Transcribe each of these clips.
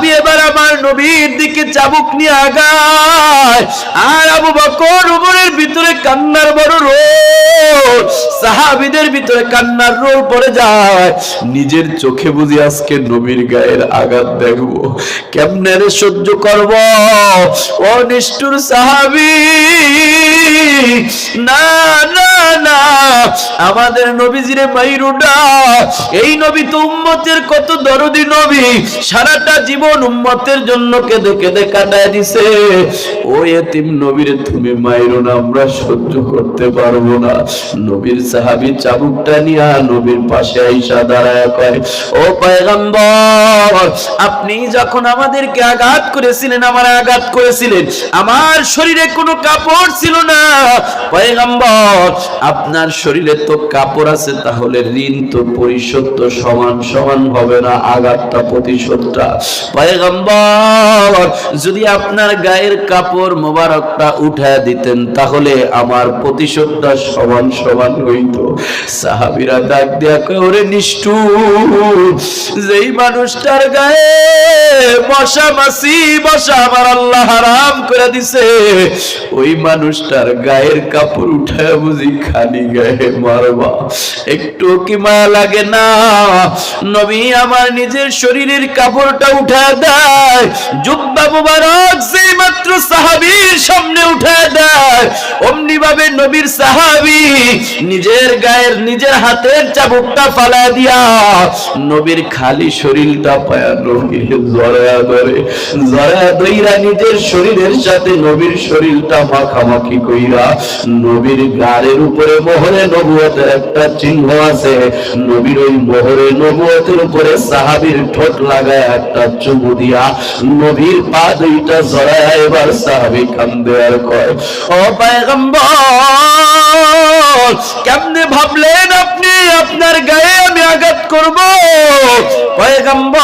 সাহাবি এবার আমার নবীর দিকে চাবুক নিয়ে আগায়। আর আবু বকর উমরের ভিতরে কান্নার বড় রোল। সাহাবিদের ভিতরে কান্নার রোল পড়ে যায়। নিজের চোখে বুঝি আজকে নবীর গায়ের আঘাত দেখব। কেমনে রে সহ্য করব? ও নিষ্ঠুর সাহাবি। না না না, আমাদের নবীজিরে মাইরুডা। এই নবী তো উম্মতের কত দরদি নবী। সারাটা জীবন উম্মতের জন্য কেঁদে কেঁদে কাটায় দিছে। ও এতিম নবীরে, তুমি মাইরো না, আমরা সহ্য করতে পারব না। নবীর সাহাবী চাবুকটা নিয়ে নবীর পাশে আইসা দাঁড়ায় কয়, ও পয়গম্বর, আপনি যখন আমাদেরকে আঘাত করেছিলেন, আমার আঘাত করেছিলেন, আমার শরীরে কোনো কাপড় ছিল না। পয়গম্বর, আপনার শরীরে তো কাপড় আছে, তাহলে ঋণ তো পরিশোধ তো সমান সমান হবে না, আঘাতটা প্রতিশোধটা। পয়গম্বর যদি আপনার গায়ের কাপড় মোবারকটা উঠায় দিতেন, তাহলে আমার প্রতিশোধটা সমান সমান হইত। সাহাবিরা ডাক দিয়া কয়, ওরে নিষ্ঠুর, যেই মানুষটার গায়ে মশা মাসি বসা আমার আল্লাহ হারাম করে দিছে, ওই মানুষটার গায়ের কাপড় উঠায় বুঝি খালি গায়ে মারবা। একটু কি মায়া লাগে না? নবী আমার নিজের শরীরের কাপড়টা উঠা দেয় জুব্বা মুবারক যেই মাত্র সাহাবীর সামনে উঠায় দেয়, অমনি ভাবে নবীর সাহাবী নিজের গায়ের নিজের হাতের চাবুকটা ফালা দিয়া নবীর খালি শরীরটা নিজের শরীরের সাথে নবীর শরীরটা মাখামাখি কইরা নবীর গাড়ের উপরে মোহরে নবুয়তের একটা চিহ্ন আছে, নবীর ওই মোহরে নবুয়তের উপরে সাহাবীর ঠোঁট লাগায় একটা চুমু দিয়া নবীর পা দুইটা জড়ায় এবার সাহাবী কান্দে আর কয়, ও পায়গম্বর, কেমনে ভাবলেন আপনি? আপনার গায়ে আমি আঘাত করব? পয়গম্বর,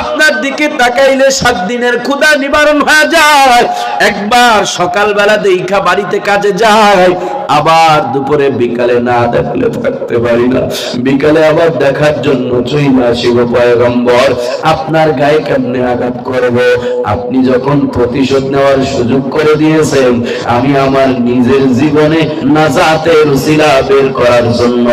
আপনার দিকে তাকাইলে সাত দিনের ক্ষুধা নিবারণ হয়ে যায়। একবার সকালবেলা দেখা বাড়িতে কাজে যায়। আবার দুপুরে বিকালে না দেখলে থাকতে পারি না। বিকালে আবার দেখার জন্য চইলা শিব পয়গম্বর। আপনার গায়ে কেমনে আঘাত করব? আপনি যখন প্রতিশোধ নেওয়ার সুযোগ করে দিয়েছেন, আমি আমার নিজের জীবনে নাজাতের উসিলা বের করার জন্য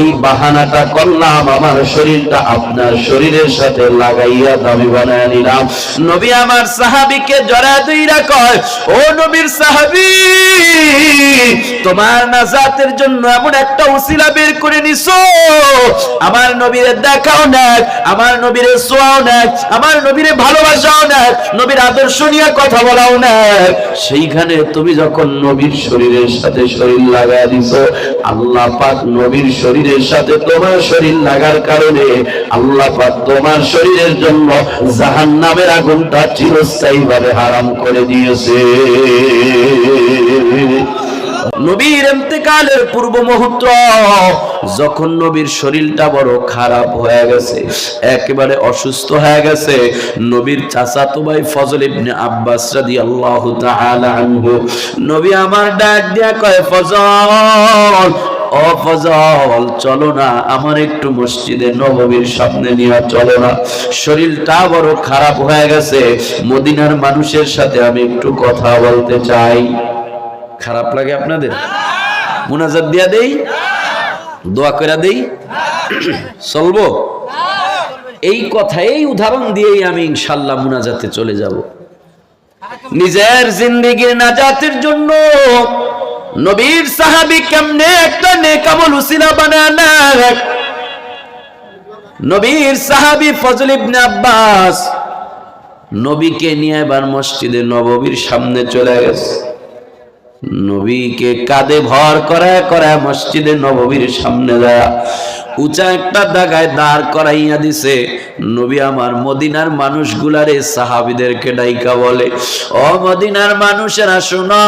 এই বাহানাটা করলাম, আমার শরীরটা আপনার শরীরের সাথে লাগাইয়া দামি বানায় নিলাম। নবী আমার সাহাবিকে জড়া দুইরা কয়, ও নবীর সাহাবি, তোমার নাজাতের জন্য এমন একটা উসিলা বের করে নিছো। আমার নবীরে দেখাও না আমার নবীরে সোয়াও না আমার নবীরে ভালোবাসাও না নবীর আদর্শ নিয়ে কথা বলাও না সেইখানে তুমি যখন নবীর শরীরের সাথে শরীর লাগায় দিছো, আল্লাহ পাক নবীর শরীরের সাথে তোমার শরীর লাগার কারণে আল্লাহ তোমার শরীরের জন্য জাহান নামের আগুনটা চিরস্থায়ী ভাবে হারাম করে দিয়েছে। নবীর এতেকালের পূর্ব মুহূর্ত, যখন নবীর শরীরটা বড় খারাপ হয়ে গেছে, একেবারে অসুস্থ হয়ে গেছে, নবীর চাচাতো ভাই ফজল ইবনে আব্বাস রাদিয়াল্লাহু তাআলা আনহু, নবী আমার ডাক দিয়া কয়, ফজল ও ফজল, চলো না, আমার একটু মসজিদে নববীর সামনে নিয়ে চলো না। শরীরটা বড় খারাপ হয়ে গেছে, মদিনার মানুষের সাথে আমি একটু কথা বলতে চাই। খারাপ লাগে আপনাদের? মুনাজাত দিয়া দেই? দোয়া করে দেই? চলবো? এই কথা, এই উদাহরণ দিয়েই আমি ইনশাল্লাহ মুনাজাতে চলে যাব। নিজের জিন্দিগির নাজাতের জন্য নবীর সাহাবি কেমনে একটা নেকামল উসিলা বানায় নবীর সাহাবি ফজল ইবনে আব্বাস নবীকে নিয়ে এবার মসজিদে নববীর সামনে চলে গেছে। নবীকে কাঁধে ভর করা করা মসজিদে নববীর সামনে যায়। উঁচা একটা দাগায় দাঁড় করাইয়া দিছে। নবী আমার মদিনার মানুষগুলারে সাহাবিদেরকে ডাইকা বলে, ও মদিনার মানুষেরা শোনো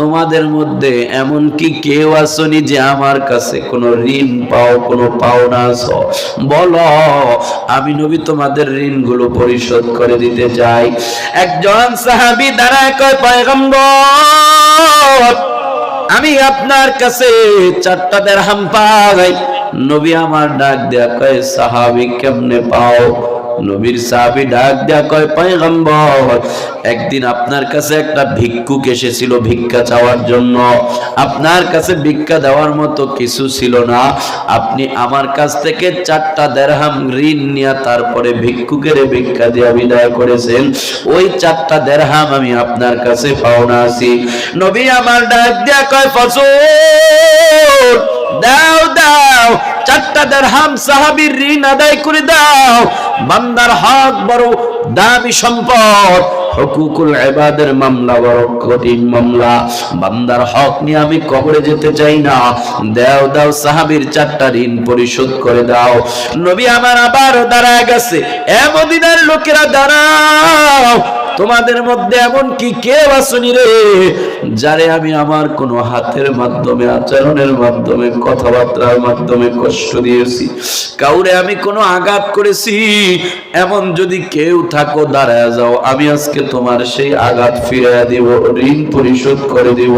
তোমাদের মধ্যে এমন কি কেউ আসনি যে আমার কাছে কোনো ঋণ পাও, কোনো পাওনা আছো বলো, আমি নবী তোমাদের ঋণগুলো পরিশোধ করে দিতে চাই। একজন সাহাবি দাঁড়ায় কয়, পয়গম্বর, আমি আপনার কাছে চারটা দেড়হাম পাই। নবী আমার ডাক দেয়া কয়, সাহাবি, কেমনে পাও? নবীর সাহাবি ডাক দেয়া কয়, পয়গম্বর, একদিন আপনার কাছে একটা ভিক্ষুক এসেছিল ভিক্ষা চাওয়ার জন্য। আপনার কাছে ভিক্ষা দেওয়ার মতো কিছু ছিল না। আপনি আমার কাছ থেকে চারটা দেড়হাম ঋণ নিয়ে তারপরে ভিক্ষুকের ভিক্ষা দিয়া বিদায় করেছেন। ওই চারটা দেড়হাম আমি আপনার কাছে পাওনা আছি। নবী আমার ডাক দেয়া কয় ফসল দাও দাও চারটা দেড়হাম সাহাবীর ঋণ আদায় করে দাও। বান্দার হক বড় দামি সম্পদ। হকুকুল ইবাদের মামলা বড় কঠিন মামলা। বান্দার হক নিয়ে আমি কবরে যেতে চাই না। দাও দাও সাহাবীর চারটা ঋণ পরিশোধ করে দাও। নবী আমার আবার দাঁড়ায় গেছে। এ মদিনার লোকেরা দাঁড়াও। তোমাদের মধ্যে এমন কি কেউ আসুনি রে, যারে আমি আমার কোনো হাতের মাধ্যমে, আচরণের মাধ্যমে, কথাবার্তার মাধ্যমে কষ্ট দিয়েছি। কাউরে আমি কোনো আঘাত করেছি? এমন যদি কেউ থাকো, দাঁড়ায় যাও, আমি আজকে তোমার সেই আঘাত ফিরিয়ে দিব, ঋণ পরিশোধ করে দিব।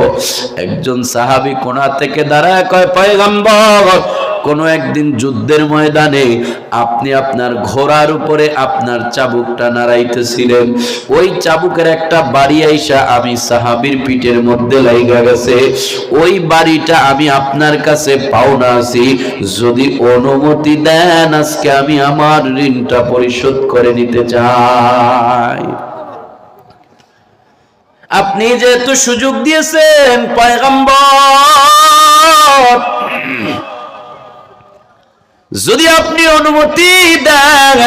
একজন সাহাবী কোনা থেকে দাঁড়ায় কয়, পয়গম্বর কোনো একদিন যুদ্ধের ময়দানে আপনি আপনার ঘোড়ার উপরে আপনার চাবুকটা নাড়াইতেছিলেন। ওই চাবুকের একটা বাড়ি আইসা আমি সাহাবীর পিঠের মধ্যে লাইগা গেছে। ওই বাড়িটা আমি আপনার কাছে পাওনা আছি। যদি অনুমতি দেন আজকে আমি আমার ঋণটা পরিশোধ করে নিতে চাই। আপনি যেহেতু সুযোগ দিয়েছেন, পয়গম্বর যদি আপনি অনুমতি দেন,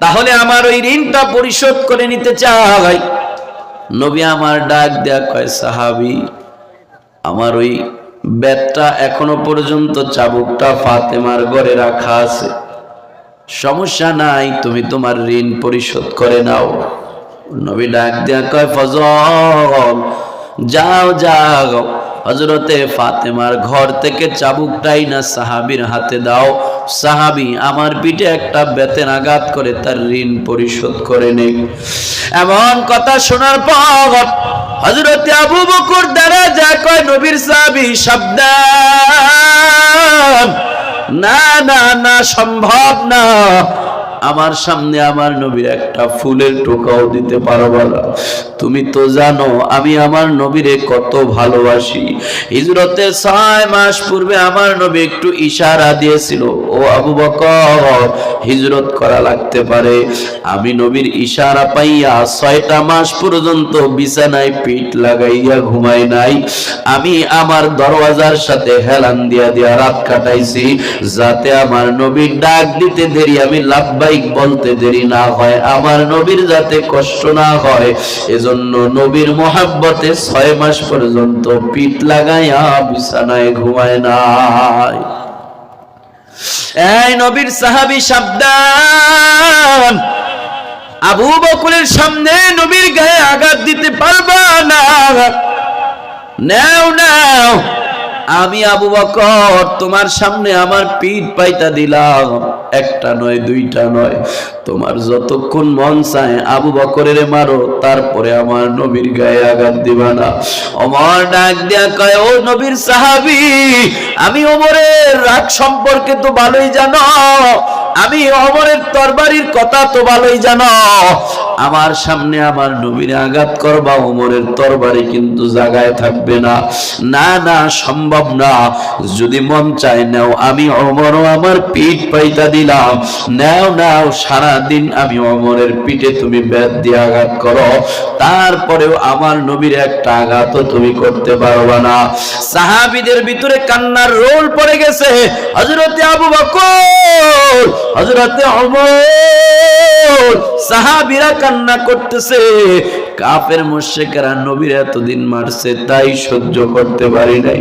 তাহলে আমার ওই ঋণটা পরিশোধ করে নিতে চাই। নবী আমার ডাক দেয়া কয়, সাহাবি, আমার ওই ব্যাটটা এখনও পর্যন্ত চাবুকটা ফাতেমার ঘরে রাখা আছে। সমস্যা নাই, তুমি তোমার ঋণ পরিশোধ করে নাও। নবী ডাক দেয়া কয়, ফজল, যাও যাও। হজরতে ফাতেমার ঘর থেকে চাবুকটাই না সাহাবির হাতে দাও। সাহাবি আমার পিঠে একটা বেতেন আঘাত করে তার ঋণ পরিশোধ করে নেই এমন কথা শোনার পর হজরতে আবু বকর দ্বারা যা কয় নবীর সাহাবি, সাবধান। না না না, সম্ভব না। আমার সামনে আমার নবীর একটা ফুলের টোকাও দিতে পারব না। তুমি তো জানো, আমি আমার নবীরে কত ভালোবাসি। হিজরতের ছয় মাস পূর্বে আমার নবী একটু ইশারা দিয়েছিল, ও আবু বকর, হিজরত করা লাগতে পারে। আমি নবীর ইশারা পাইয়া ছয়টা মাস পর্যন্ত বিছানায় পিঠ লাগাইয়া ঘুমাই নাই। আমি আমার দরওয়াজার সাথে হেলান দিয়া দিয়া রাত কাটাইছি, যাতে আমার নবীর ডাক দিতে দেরি, আমি লাভবাইক বলতে দেরি না হয়, আমার নবীর যাতে কষ্ট না হয়, এজন্য নবীর মোহাব্বতে ছয় মাস পর্যন্ত পিঠ লাগাইয়া বিছানায় ঘুমায় নাই। এই নবীর সাহাবী সাবধান। আবু বকরের সামনে নবীর গায়ে আঘাত দিতে পারবা না। নাও নাও। আমি আবু বকর, তোমার সামনে আমার পিঠ পাইতা দিলাম। একটা নয়, দুইটা নয়। তোমার যতক্ষণ মন চায় আবু বকরের মারো, তারপরে আমার নবীর গায়ে আঘাত দিবা না। অমর ডাক দেয়া কয়, ও নবীর সাহাবি, আমি ওমরের রাগ সম্পর্কে তো ভালোই জানো। আমি অমরের তরবারির কথা তো ভালোই জানো। আমার সামনে আমার নবীর আঘাত করবা ওমরের তরবারি কিন্তু জায়গায় থাকবে না। না না, সম্ভব না। যদি মন চায়, নাও। আমি অমরও আমার পিঠ পাইতা দিলাম। নাও নাও সারা দিন আমি অমরের পিঠে তুমি বেদ দিয়ে আঘাত করো। তারপরেও আমার নবীর একটা আঘাতও তুমি করতে পারবা না। সাহাবিদের ভিতরে কান্নার রোল পড়ে গেছে। হজরতে আবু বকর হজরতে অমর সাহাবিরা কান্না করতেছে। কাফের মুশরিকরা নবীর এতদিন মারছে, তাই সহ্য করতে পারি নাই।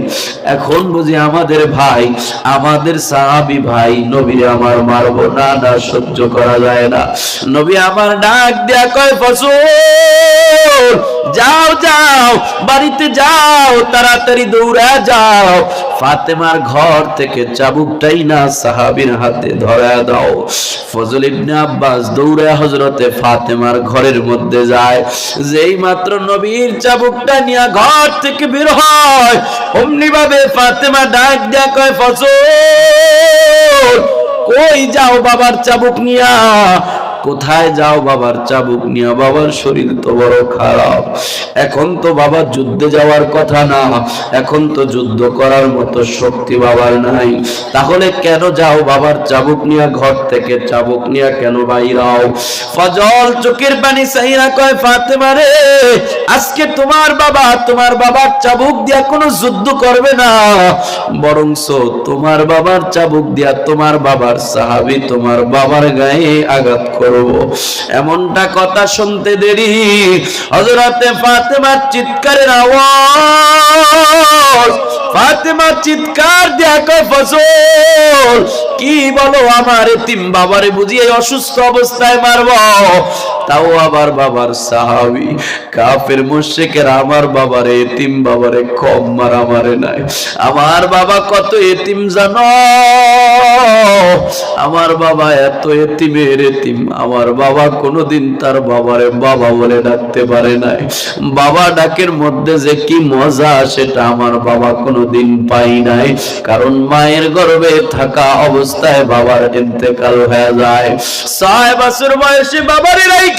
এখন বুঝি আমাদের ভাই, আমাদের সাহাবি ভাই, নবীরে আমার মারবো। না না, সহ্য করা যায় না। নবী আমার ডাক দেয়া কয় ফসল যাও যাও, বাড়িতে যাও, তাড়াতাড়ি দৌড়া যাও। ফাতেমার ঘর থেকে চাবুকটাই না সাহাবির হাতে ধরা দাও। ফজল ইবনে আব্বাস দৌড়ে হজরতে ফাতেমার ঘরের মধ্যে যায়। যেই মাত্র নবীর চাবুকটা নিয়ে ঘর থেকে বের হয় অমনি ভাবে ফাতেমা ডাক দেয়া, কয়, ফজল, কই যাও বাবার চাবুক নিয়া? কোথায় যাও বাবার চাবুক নিয়ে? বাবার শরীর তো বড় খারাপ। এখন তো বাবা যুদ্ধে যাওয়ার কথা না। এখন তো যুদ্ধ করার মতো শক্তি বাবার নাই। তাহলে কেন যাও বাবার চাবুক নিয়ে? ঘর থেকে চাবুক নিয়ে কেন বাইরাও ফজল চোখের পানি সাইরা কয়, ফাতেমা রে, আজকে তোমার বাবা, তোমার বাবার চাবুক দিয়া কোনো যুদ্ধ করবে না। বরংস তোমার বাবার চাবুক দিয়া তোমার বাবার সাহাবি তোমার বাবার গায়ে আঘাত করব এমনটা কথা শুনতে দেরি। হজরতে ফাতেমার চিৎকারের আওয়াজ। ফাতেমার চিৎকার দেখো ফসল কি বলো আমার এতিম বাবারে বুঝিয়ে অসুস্থ অবস্থায় মারব। তাও আবার বাবার সাহাবি। কাফের মুশরিকের আমার বাবারে এতিম, বাবারে কম মারা মারে নাই। আমার বাবা কত এতিম জানো? আমার বাবা এত এতিমের এতিম। আমার বাবা কোনোদিন তার বাবারে বাবা বলে ডাকতে পারে নাই। বাবা ডাকের মধ্যে যে কি মজা, সেটা আমার বাবা কোনোদিন পাই নাই। কারণ মায়ের গর্ভে থাকা অবস্থায় বাবার ইন্তেকাল হয়ে যায়। ছয় বছর বয়সে বাবারে রাইখা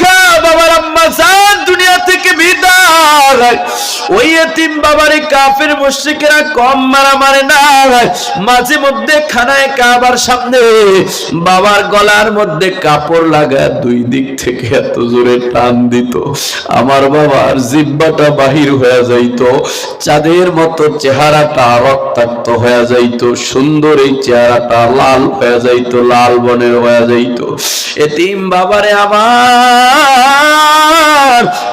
বাবার গলার মধ্যে কাপড় লাগা দুই দিক থেকে এত জোরে টান দিত। আমার বাবার জিব্বাটা বাহির হয়ে যাইত, চাঁদের মতো চেহারাটা রক্তাক্ত হয়ে যাইত, সুন্দর এই চেহারাটা লাল হয়ে যাইত, লাল বনের হয়ে যাইত। এতিম বাবারে আমার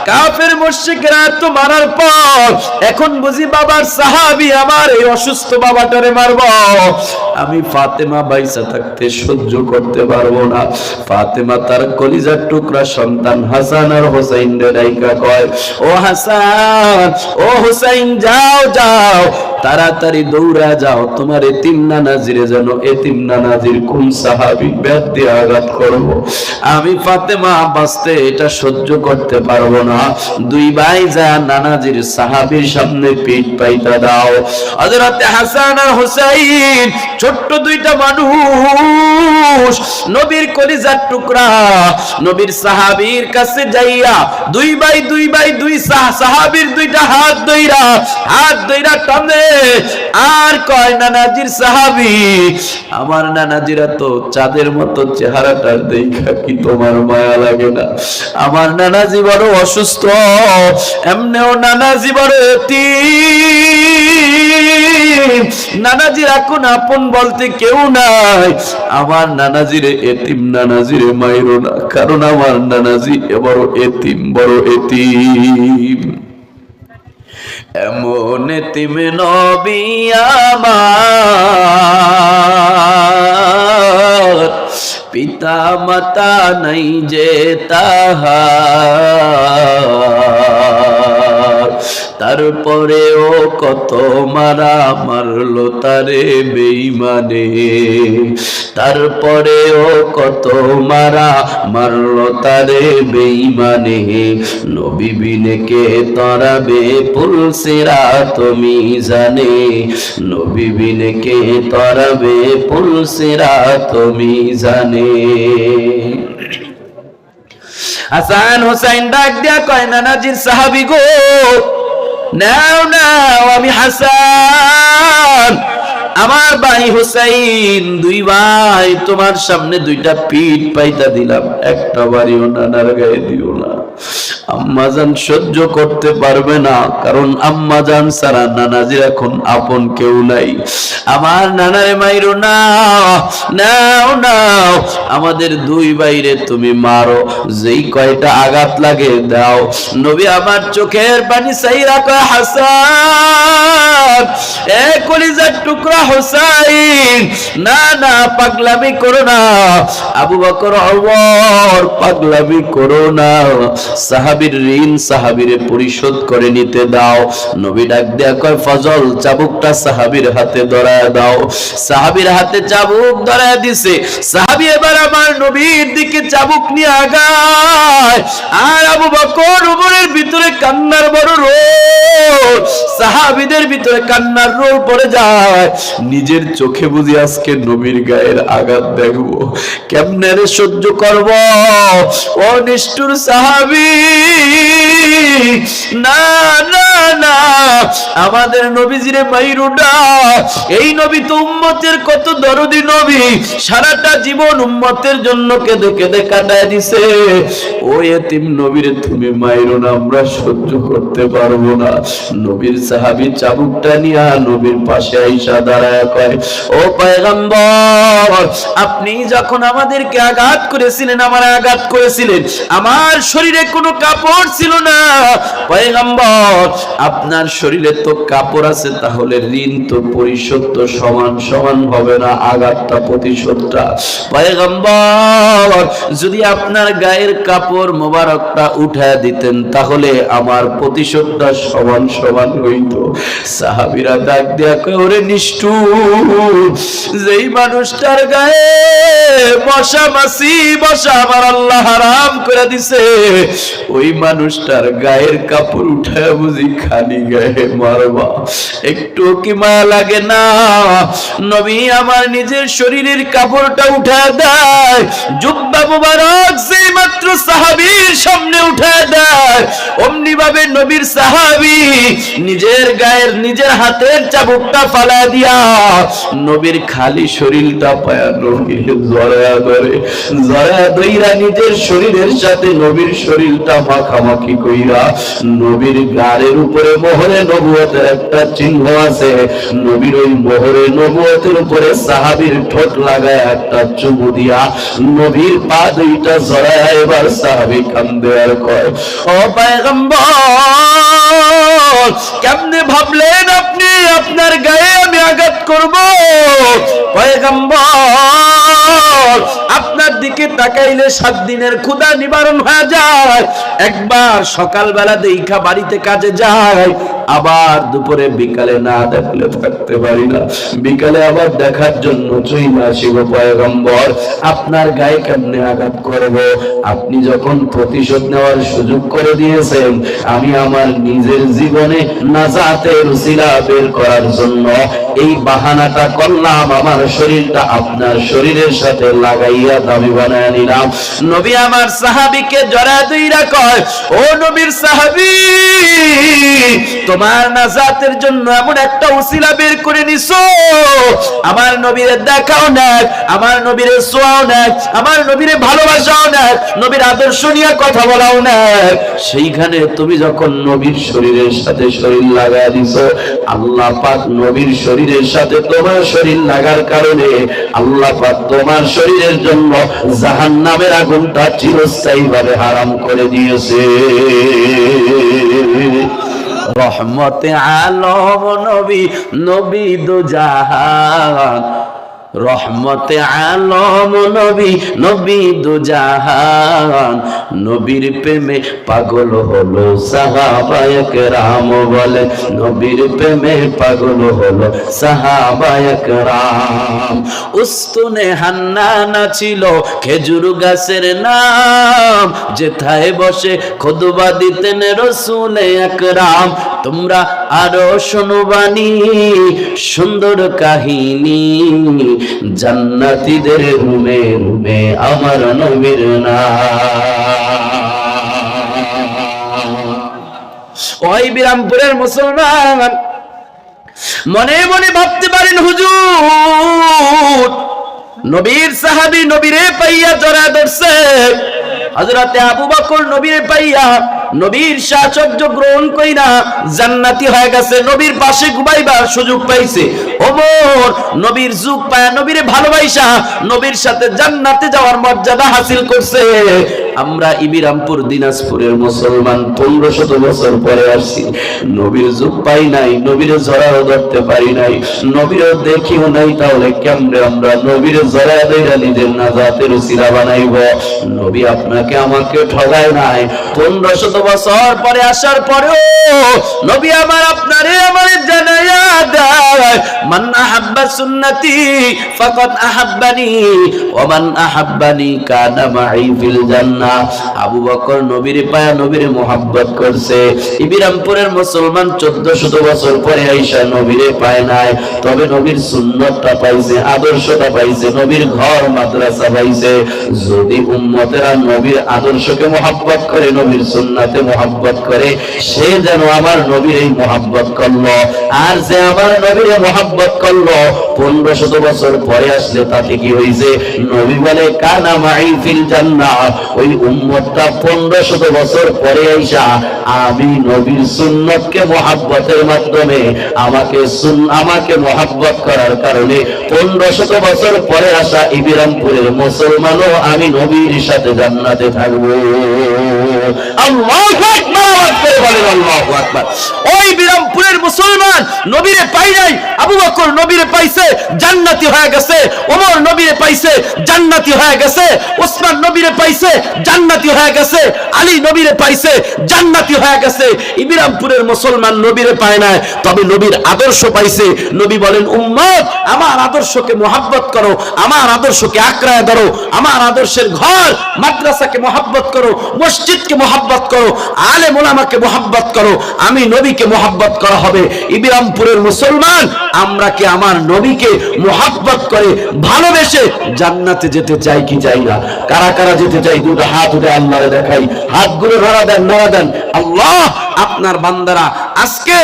কাফের মুশরিকরা তো মারার পর, এখন বুঝি বাবার সাহাবী আমার এই অসুস্থ বাবাটারে মারব। আমি ফাতেমা বাইসা থাকতে সহ্য করতে পারব না। ফাতেমা তার কলিজার টুকরা সন্তান হাসান আর হোসাইন রাইকা কয়, ও হাসান, ও হোসাইন, যাও যাও, তাড়াতাড়ি দৌড়া যাও। তোমার এতিম নানাজিরে যেন এতিম নানাজির কোন সাহাবি দিয়ে আঘাত করব। আমি ফাতেমা বাঁচতে এটা সহ্য করতে পারব না। দুই ভাই যা নানাজির সাহাবির সামনে পিঠ পাইতা দাও। হযরতে হাসান আর হুসাইন, ছোট্ট দুইটা মানুষ, নবীর কলিজার টুকরা, নবীর সাহাবীর কাছে যাইয়া দুই ভাই দুই ভাই, দুই সাহ- সাহাবীর দুইটা হাত দইরা হাত দইরা টানে, আর কয় নানাজির সাহাবী, আমার নানাজিরা তো চাঁদের মতো চেহারাটা দেখা কি তোমার মায়া লাগে না? আমার নানাজি বড় অসুস্থ, এমনেও নানাজি বড় এতিম নানাজির এখন আপন বলতে কেউ নাই। আমার নানাজিরে এতিম, নানাজিরে মাইরো না। কারণ আমার নানাজি বড় এতিম বড় এতিম। এমন এতিম নবী আমার। পিতা মাতা নাই যে তাহার। তারপরেও কত মারা মারলো তারে বেইমানে তারপরেও কত মারা মারলো তারে বেইমানে কে তরাবে পুলসিরা তুমি জানে। নবী বিনে কে তরাবে পুলসিরা তুমি জানে। হাসান হোসাইন ডাক দিয়া কয়, নানাজির সাহাবি গো। নাও নাও, আমি হাসান। আমার ভাই হুসাইন, দুই ভাই, তোমার সামনে দুইটা পিঠ পাইতা দিলাম। একটা বাড়িও নানার গায়ে দিও আম্মাজান সহ্য করতে পারবে না, কারণ আম্মাজান সারা নানাজির এখন আপন কেউ নাই। আমার নানারে মাইরো না, নাও নাও, আমাদের দুই বাইরে তুমি মারো, যেই কয়টা আঘাত লাগে দাও। নবী আমার চোখের পানি সাইরা কয়, হাসান, এ কলিজার টুকরা হোসাইন, না না, পাগলামি করো না, আবু বকর ওমর পাগলামি করো না। সাহাবীর ঋণ সাহাবীরে পরিশোধ করে নিতে দাও। নবী ডাক দেয়া কয়, ফজল, চাবুকটা সাহাবীর হাতে ধরায় দাও। সাহাবীর হাতে চাবুক ধরায় দিছে। সাহাবী এবার আমার নবীর দিকে চাবুক নিয়ে আগায়। আর আবু বকর উমরের ভিতরে কান্নার বড় রোল। সাহাবীদের ভিতরে কান্নার রোল পড়ে যায়। নিজের চোখে বুঝি আজকে নবীর গায়ের আঘাত দেখব। কেমনে সহ্য করব? ও নিষ্ঠুর সাহাবী না না না, আমাদের নবীজিরে মাইরুডা, এই নবী তো উম্মতের কত দরদি নবী। সারাটা জীবন উম্মতের জন্য কেঁদে কেঁদে কাটায় দিছে। ও এতিম তুমি মাইরো না আমরা সহ্য করতে পারব না। নবীর সাহাবী চাবুকটা নিয়া নবীর পাশে আইসা দাঁড়ায় কয়, ও আপনি যখন আমাদেরকে আঘাত করেছিলেন, আমার আঘাত করেছিলেন, আমার শরীরে কোনো কাপড় ছিল না। পয়গম্বর, আপনার শরীরে তো কাপড় আছে, তাহলে ঋণ তো পরিশোধ তো সমান সমান হবে না, আঘাতটা প্রতিশোধটা। পয়গম্বর, যদি আপনার গায়ের কাপড় মোবারকটা উঠায় দিতেন, তাহলে আমার প্রতিশোধটা সমান সমান হইতো। সাহাবিরা ডাক দেয়া কয়, ওরে নিষ্ঠুর, যেই মানুষটার গায়ে মশা মাসি মশা আমার আল্লাহ হারাম করে দিছে ওই মানুষটার গায়ের কাপড় উঠায় বুঝি খালি গায়ে মারবা। একটু কি মায়া লাগে না? নবী আমার নিজের শরীরের কাপড়টা উঠায় দেয়। জুব্বা মুবারক যেই মাত্র সাহাবীর সামনে উঠায় দেয়। অমনি ভাবে নবীর সাহাবী নিজের গায়ের, নিজের হাতের চাবুকটা ফালা দিয়া নবীর খালি শরীরটা পায়া নবীর জড়ায়া ধরে জড়ায়া ধইরা নিজের শরীরের সাথে নবীর শরীরটা মাখামাখি কইরা নবীর গাড়ের উপরে মোহরে নবুয়তের একটা চিহ্ন আছে। নবীর ওই মোহরে নবুয়তের উপরে সাহাবীর ঠোঁট লাগায় একটা চুমু দিয়া নবীর পা দুইটা জড়ায় এবার সাহাবী কান্দে আর কয়, ও পায়গম্বর, কেমনে ভাবলেন আপনি? আপনার গায়ে আমি আঘাত করব? পয়গম্বর, আপনার দিকে তাকাইলে সাত দিনের ক্ষুধা নিবারণ হয়ে যায়। একবার সকালবেলা দেখা বাড়িতে কাজে যায় আবার দুপুরে বিকালে না দেখলে থাকতে পারি না। বিকালে আবার দেখার জন্য চইলা আসিব পয়গম্বর। আপনার গায়ে কেমনে আঘাত করব? আপনি যখন প্রতিশোধ নেওয়ার সুযোগ করে দিয়েছেন, আমি আমার নিজের জীবনে নাজাতের উসিলা বের করার জন্য এই বাহানাটা করলাম। আমার শরীরটা আপনার শরীরের সাথে লাগাইয়া দামি বানায় নিলাম। নবী আমার সাহাবীকে জড়া দুইরা কয় ও নবীর সাহাবী তোমার নাজাতের জন্য এমন একটা উসিলা বের করে নিছো। আমার নবীরে দেখাও না আমার নবীরে সোয়াও না আমার নবীরে ভালোবাসাও না নবীর আদর্শ নিয়ে কথা বলাও না সেইখানে তুমি যখন নবীর শরীরের সাথে শরীর লাগায় দিছো, আল্লাহ পাক নবীর শরীরের সাথে তোমার শরীর লাগার কারণে আল্লাহ পাক তোমার শরীরের জন্য জাহান্নামের আগুনটা চিরস্থায়ী ভাবে হারাম করে দিয়েছে। রহমতে আলম নবী নবী দু রহমতে আলম নবী নবী দু জাহান। নবীর প্রেমে পাগল হলো সাহাবায়ক রাম বলে। নবীর প্রেমে পাগল হলো সাহাবায়ক রাম উস্তুনে হান্নানা ছিল খেজুর গাছের নাম। যেথায় বসে খুদবা দিতেন রসুলে একরাম। তোমরা আরও শুনবানি সুন্দর কাহিনী। জান্নাতীদের রুমে রুমে আমার নবীর না ওই বিরামপুরের মুসলমান, মনে মনে ভাবতে পারেন হুজুর, নবীর সাহাবি নবীরে পাইয়া জড়া ধরছে। হযরতে আবু বকর নবীরে পাইয়া নবীর সাহচর্য গ্রহণ করি না, জান্নাতি হয়ে গেছে, নবীর পাশে ঘুমাইবার সুযোগ পাইছে। ওমর নবীর যুগ পায় নবীরে ভালোবাসা নবীর সাথে জান্নাতে যাওয়ার মর্যাদা হাসিল করছে। আমরা ইবিরামপুর, দিনাজপুরের মুসলমান, পনেরো শত বছর পরে আসছি। নবীর যুগ পাই নাই, নবীর জড়াও ধরতে পারি নাই। নবীরও দেখিও নাই তাহলে কেমনে আমরা নবীর জড়া দেয়া নিজের নাজাতের উসিলা বানাইব? নবী আপনাকে আমাকে ঠগায় নাই। পনেরো শত বছর পরে আসার পরেও নবী আমার আপনারে আমার জানাইয়া দেয়, মান আহাব্বা সুন্নতি ফাকাদ আহাব্বানি, ওয়া মান আহাব্বানি কানা মাই ফিল জান্নাহ আবু বকর নবীর পায়া নবীর মোহাব্বত করছে। ইবিরামপুরের মুসলমান 1400 বছর পরে আইসা নবীরে পায় নাই। তবে নবীর সুন্নতটা পাইছে, আদর্শটা পাইছে, নবীর ঘর, মাদ্রাসা পাইছে। যদি উম্মতেরা নবীর আদর্শকে মোহাব্বত করে, নবীর সুন্নাতে মোহাব্বত করে, সে যেন আমার নবীর এই মোহাব্বত করল। আর যে আমার নবীর মোহাব্বত করল পনেরো শত বছর পরে আসলে তাতে কি হয়েছে নবী বলে, কানা মাই ফিল জান্নাহ। ওই উম্মতটা পনেরো শত বছর পরে আইসা আমি নবীর সুন্নতকে মোহাব্বতের মাধ্যমে আমাকে আমাকে মোহাব্বত করার কারণে পনেরো শত বছর পরে আসা ইবিরামপুরের মুসলমানও আমি নবীর সাথে জান্নাতে থাকব। জান্নাতি হয়ে গেছে, ওমর নবীরে পাইছে, জান্নাতি হয়ে গেছে, ওসমান নবীরে পাইছে জান্নাতি হয়ে গেছে। আলী নবীরে পাইছে, জান্নাতি হয়ে গেছে। ইবিরামপুরের মুসলমান নবীরে পায় না তবে নবীর আদর্শ পাইছে। নবী বলেন, উম্মত, আমার আদর্শকে মোহাব্বত করো, আমার আদর্শকে আঁকড়ায় ধরো, আমার আদর্শের ঘর, মাদ্রাসাকে মোহাব্বত করো, মসজিদকে মোহাব্বত করো আলে মোলামাকে মোহাব্বত করো, আমি নবীকে মোহাব্বত করা হবে। ইবিরামপুরের মুসলমান, আমরা কি আমার নবীকে মোহাব্বত করে ভালোবেসে জান্নাতে যেতে চাই কি চাই না? কারা কারা যেতে চাই দুটো হাত উঠে আল্লাহরে দেখাই হাতগুলো ধরা দেন ধরা দেন। আল্লাহ আপনার বান্দারা, আজকে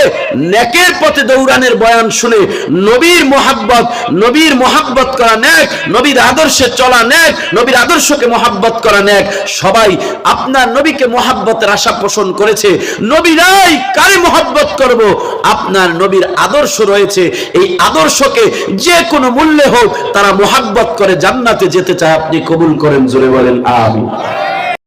নেকের পথে দৌড়ানের বয়ান শুনে নবীর মোহাব্বত নবীর মোহাব্বত করা নেক, নবীর আদর্শে চলা নেক, নবীর আদর্শকে মোহাব্বত করা নেক। সবাই আপনার নবীকে মোহাব্বতের আশা পোষণ করেছে। নবী নাই কারে মোহাব্বত করব? আপনার নবীর আদর্শ রয়েছে। এই আদর্শকে যে কোনো মূল্যে হোক তারা মোহাব্বত করে জান্নাতে যেতে চায়। আপনি কবুল করেন, জোরে বলেন আমি